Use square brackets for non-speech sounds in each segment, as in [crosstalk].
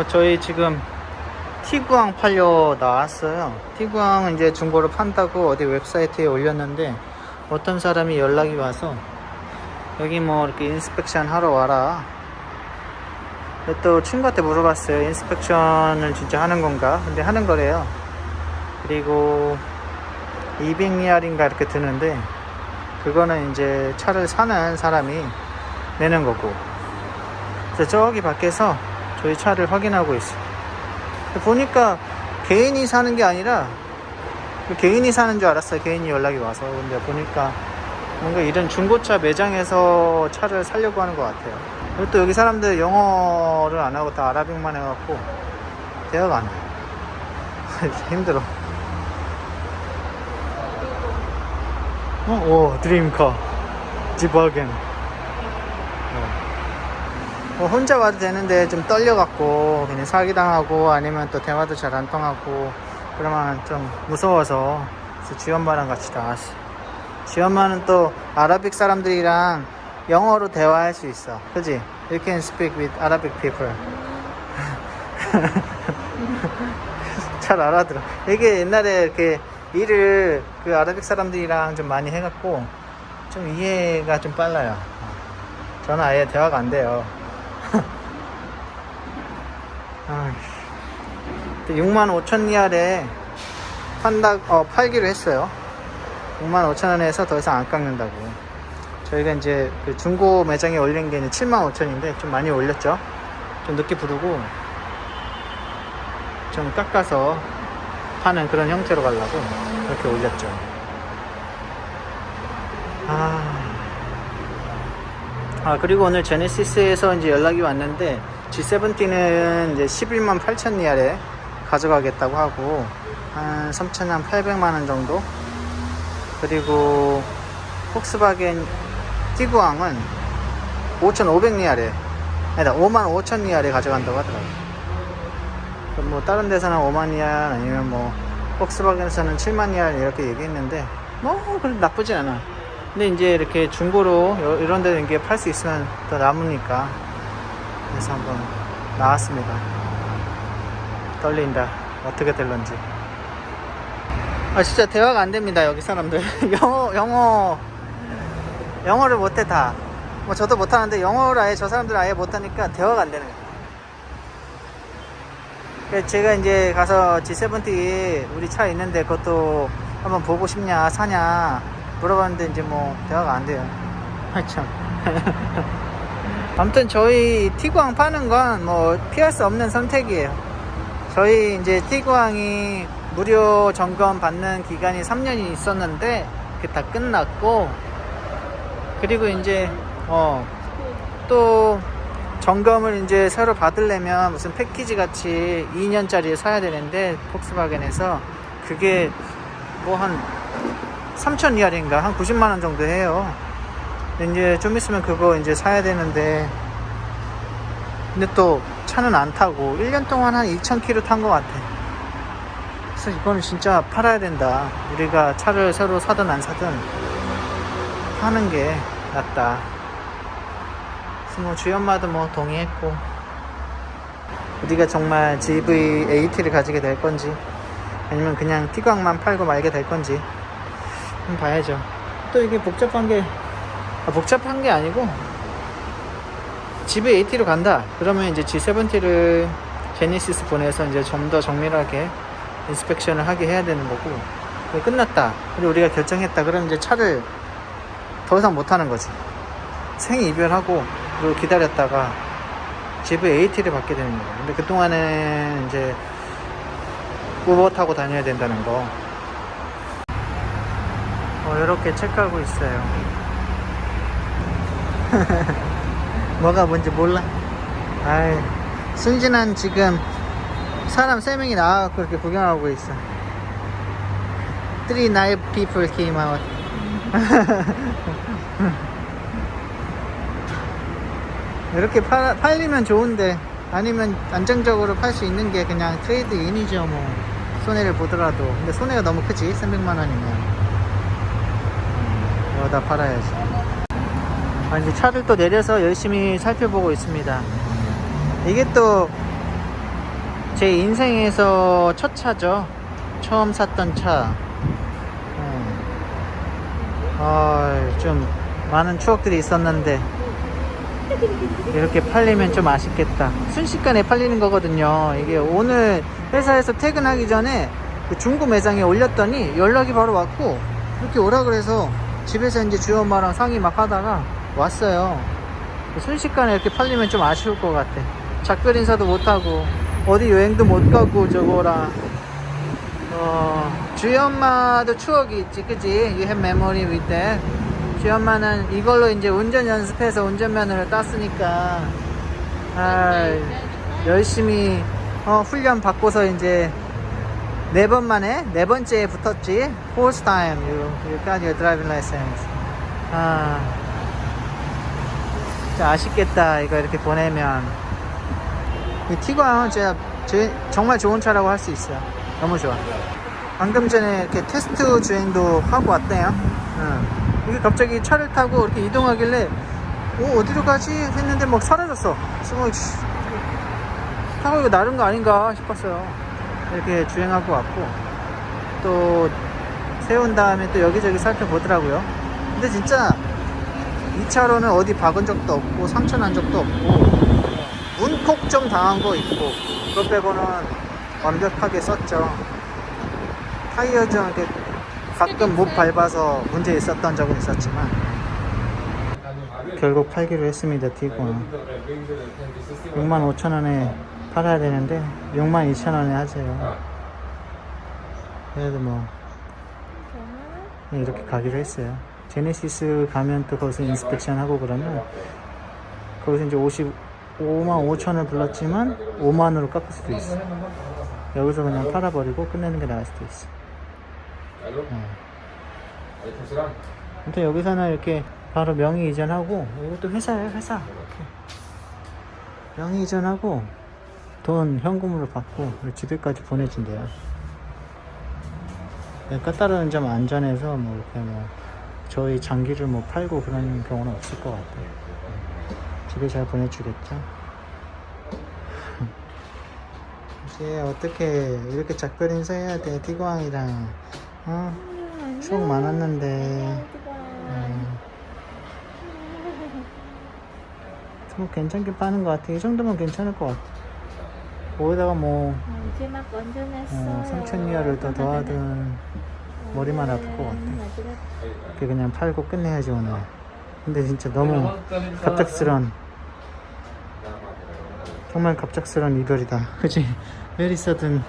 어, 저희 지금 티구앙 팔려 나왔어요. 티구앙은 이제 중고로 판다고 어디 웹사이트에 올렸는데 어떤 사람이 연락이 와서 여기 뭐 이렇게 인스펙션 하러 와라. 또 친구한테 물어봤어요. 인스펙션을 진짜 하는 건가? 근데 하는 거래요. 그리고 200리알인가 이렇게 드는데 그거는 이제 차를 사는 사람이 내는 거고 그래서 저기 밖에서 저희 차를 확인하고 있어요. 보니까 개인이 사는 게 아니라 그 개인이 사는 줄 알았어요. 개인이 연락이 와서. 근데 보니까 뭔가 이런 중고차 매장에서 차를 살려고 하는 것 같아요. 그리고 또 여기 사람들 영어를 안 하고 다 아랍익만 해갖고 대화가 안 돼요. [laughs] 힘들어. 어? 오 드림카. 지바겐 뭐 혼자 와도 되는데 좀 떨려갖고 그냥 사기당하고 아니면 또 대화도 잘 안 통하고 그러면 좀 무서워서 그래서 지엄마랑 같이 나왔어 지엄마는 또 아라빅 사람들이랑 영어로 대화할 수 있어. 그지? You can speak with Arabic people. [laughs] 잘 알아들어. 이게 옛날에 이렇게 일을 그 아라빅 사람들이랑 좀 많이 해갖고 좀 이해가 좀 빨라요. 저는 아예 대화가 안 돼요 6만 5천 리알에 판다, 어, 팔기로 했어요. 6만 5천 원에서 더 이상 안 깎는다고. 저희가 이제 그 중고 매장에 올린 게 이제 7만 5천인데 좀 많이 올렸죠. 좀 늦게 부르고 좀 깎아서 파는 그런 형태로 가려고 그렇게 올렸죠. 아. 아 그리고 오늘 제네시스에서 이제 연락이 왔는데 G70는 이제 11만 8천 리알에 가져가겠다고 하고 한 3천 8백만 원 정도. 그리고 폭스바겐 티구앙은 5,500 리알에 아니다 5만 5천 리알에 가져간다고 하더라고요. 뭐 다른 데서는 5만 리알 아니면 뭐 폭스바겐에서는 7만 리알 이렇게 얘기했는데 뭐 나쁘지 않아. 근데 이제 이렇게 중고로 여- 이런 데 이게 팔 수 있으면 더 남으니까 그래서 한번 나왔습니다. 떨린다. 어떻게 될런지. 아 진짜 대화가 안 됩니다 여기 사람들 [laughs] 영어 영어 영어를 못해 다. 뭐 저도 못하는데 영어를 아예 저 사람들 아예 못하니까 대화가 안 되는 거예요. 제가 이제 가서 G70 우리 차 있는데 그것도 한번 보고 싶냐 사냐 물어봤는데 이제 뭐 대화가 안 돼요. [laughs] 참. [laughs] 아무튼 저희 티구앙 파는 건 뭐 피할 수 없는 선택이에요. 저희 이제 티구앙이 무료 점검 받는 기간이 3년이 있었는데 그게 다 끝났고 그리고 이제 어 또 점검을 이제 새로 받으려면 무슨 패키지 같이 2년짜리 사야 되는데 폭스바겐에서 그게 뭐 한 3천 리알인가 한 90만 원 정도 해요. 이제 좀 있으면 그거 이제 사야 되는데 근데 또 차는 안 타고 1년 동안 한 2,000km 탄 것 같아. 그래서 이거는 진짜 팔아야 된다. 우리가 차를 새로 사든 안 사든 파는 게 낫다. 그래서 뭐 주희 엄마도 뭐 동의했고 우리가 정말 GV80를 가지게 될 건지 아니면 그냥 티광만 팔고 말게 될 건지 한번 봐야죠. 또 이게 복잡한 게 아, 복잡한 게 아니고 집에 AT로 간다. 그러면 이제 G70를 제니시스 보내서 이제 좀 더 정밀하게 인스펙션을 하게 해야 되는 거고 끝났다. 그리고 우리가 결정했다. 그러면 이제 차를 더 이상 못 하는 거지. 생 이별하고 그리고 기다렸다가 GV80를 받게 되는 거야. 근데 그동안은 이제 우버 타고 다녀야 된다는 거. 어, 이렇게 체크하고 있어요. [laughs] 뭐가 뭔지 몰라. 아이, 순진한 지금 사람 3명이 나와갖고 이렇게 구경하고 있어. Three naive people came out. [laughs] 이렇게 팔, 팔리면 좋은데 아니면 안정적으로 팔 수 있는 게 그냥 트레이드 인이죠 뭐 손해를 보더라도 근데 손해가 너무 크지 300만 원이면 여기다 팔아야지 아, 이제 차를 또 내려서 열심히 살펴보고 있습니다 이게 또 제 인생에서 첫 차죠. 처음 샀던 차. 어. 아, 좀 많은 추억들이 있었는데 이렇게 팔리면 좀 아쉽겠다. 순식간에 팔리는 거거든요. 이게 오늘 회사에서 퇴근하기 전에 그 중고 매장에 올렸더니 연락이 바로 왔고 이렇게 오라 그래서 집에서 이제 주희 엄마랑 상의 막 하다가 왔어요. 순식간에 이렇게 팔리면 좀 아쉬울 것 같아. 작별 인사도 못 하고 어디 여행도 못 가고 저거라. 어, 주희 엄마도 추억이 있지, 그지? You have memory with that. 주희 엄마는 이걸로 이제 운전 연습해서 운전면허를 땄으니까, 아, 열심히, 어, 훈련 받고서 이제, 네 번 만에, 네 번째에 붙었지. Fourth time you, you got your driving license. 아, 진짜 아쉽겠다. 이거 이렇게 보내면. 이 티구안은 진짜 제- 정말 좋은 차라고 할 수 있어요. 너무 좋아. 방금 전에 이렇게 테스트 주행도 하고 왔대요. 응. 이게 갑자기 차를 타고 이렇게 이동하길래, 오, 어디로 가지? 했는데 막 사라졌어. 씨, 타고 이거 나른 거 아닌가 싶었어요. 이렇게 주행하고 왔고, 또, 세운 다음에 또 여기저기 살펴보더라고요. 근데 진짜, 이 차로는 어디 박은 적도 없고, 상처 난 적도 없고, 문콕 좀 당한 거 있고, 그것 빼고는 완벽하게 썼죠. 타이어 좀 이렇게 가끔 못 밟아서 문제 있었던 적은 있었지만 결국 팔기로 했습니다 티고는 6만 5천 원에 팔아야 되는데 6만 2천 원에 하세요. 그래도 뭐 이렇게 가기로 했어요 제네시스 가면 또 거기서 인스펙션 하고 그러면 거기서 이제 55만 5천 원을 불렀지만 5만 원으로 깎을 수도 있어 여기서 그냥 팔아버리고 끝내는 게 나을 수도 있어 어. 아무튼 여기서는 이렇게 바로 명의 이전하고 이것도 회사예요 회사. 명의 이전하고 돈 현금으로 받고 집에까지 보내준대요 까다로운 점 안전해서 뭐 이렇게 뭐 저희 장기를 뭐 팔고 그런 경우는 없을 것 같아요. 집에 잘 보내주겠죠? [laughs] 이제 어떻게 이렇게 작별 인사해야 돼? 티고왕이랑 어? 추억 많았는데. 음. 뭐 괜찮게 파는 것 같아 이 정도면 괜찮을 것 같아 거기다가 뭐 이제 막 완전했어. 어, 삼천리아를 더 더하든 머리만 아플 것 같아. 이렇게 그냥 팔고 끝내야지 오늘. 근데 진짜 너무 갑작스런 정말 갑작스런 이별이다. [laughs] 그치? Very sudden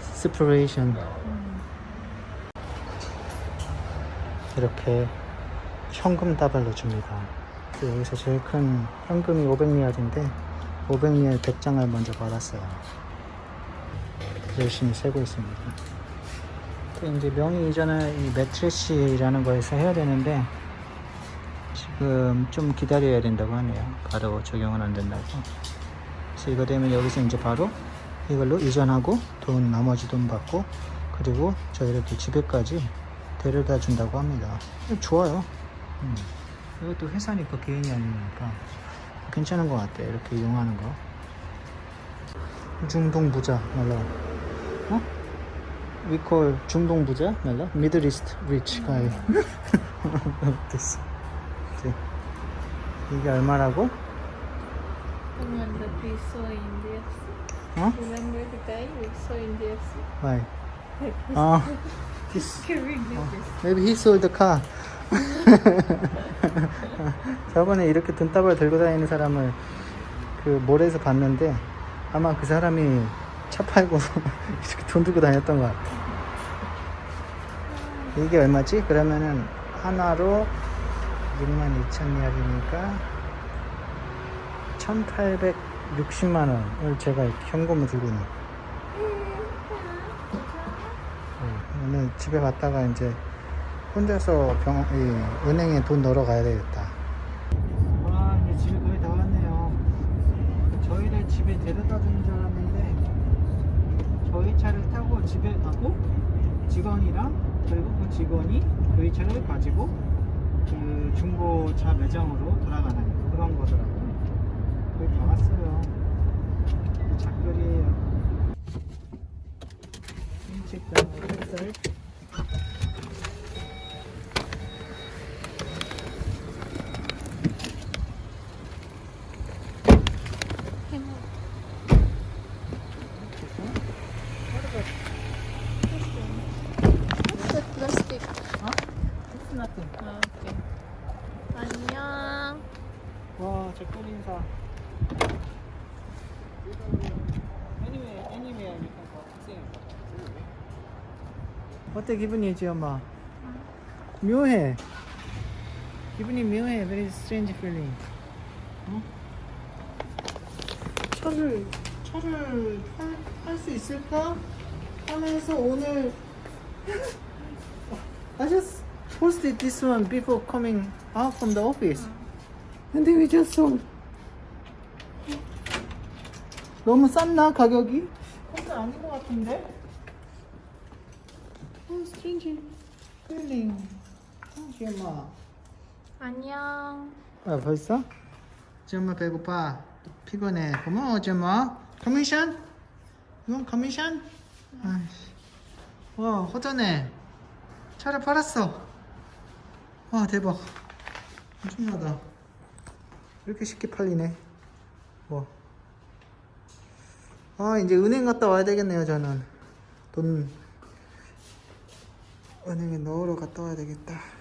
separation. 이렇게 현금 다발로 줍니다. 여기서 제일 큰 현금이 500리알인데 500리알 100장을 먼저 받았어요. 열심히 세고 있습니다. 또 이제 명의 이전을 이 매트리시라는 거에서 해야 되는데 지금 좀 기다려야 된다고 하네요. 바로 적용은 안 된다고. 그래서 이거 되면 여기서 이제 바로 이걸로 이전하고 돈 나머지 돈 받고 그리고 저희를 또 집에까지 데려다 준다고 합니다. 좋아요. 음. 이것도 회사니까 개인이 아니니까 괜찮은 것 같아요. 이렇게 이용하는 거. 중동 부자 말라. 어? We call 중동 부자 말라. Middle East rich guy. 됐어. 이게 얼마라고? Remember we saw in DFC? 어? Remember the guy we saw in DFC? Why? Like 아, this. carrying this. Maybe he sold the car. 저번에 이렇게 돈다발 들고 다니는 사람을 그 몰에서 봤는데 아마 그 사람이 차 팔고 [laughs] 이렇게 돈 들고 다녔던 것 같아. 이게 얼마지? 그러면은 하나로 6만 2천 리알이니까 1860만 원을 제가 현금을 들고 있는. 네, 오늘 집에 갔다가 이제 혼자서 병, 이 은행에 돈 넣으러 가야 되겠다. 와, 이제 집에 거의 다 왔네요. 저희를 집에 데려다 주는 줄 알았는데, 저희 차를 타고 집에 가고 직원이랑 그리고 그 직원이 저희 차를 가지고 그 중고차 매장으로 돌아가는 그런 거더라고요. 거의 다 왔어요. 작별이에요. 일찍 다 햇살. 인사. Anyway, anyway, you can go. See. 어때 기분이 지엄마? 묘해. 기분이 묘해. Very strange feeling. 어? 차를 차를 할수 있을까? 하면서 오늘 I just posted this one before coming out from the office. 근데 we just saw. 너무 쌌나 가격이? 그건 아닌 것 같은데. 어, strange feeling. 어, 지엄마. 안녕. 아 벌써? 지엄마 배고파. 피곤해. 고마워 지엄마. 커미션? 이건 커미션? 와 허전해. 차를 팔았어. 와 대박. 엄청나다. 이렇게 쉽게 팔리네. 뭐. 아 이제 은행 갔다 와야 되겠네요 저는. 돈 은행에 넣으러 갔다 와야 되겠다.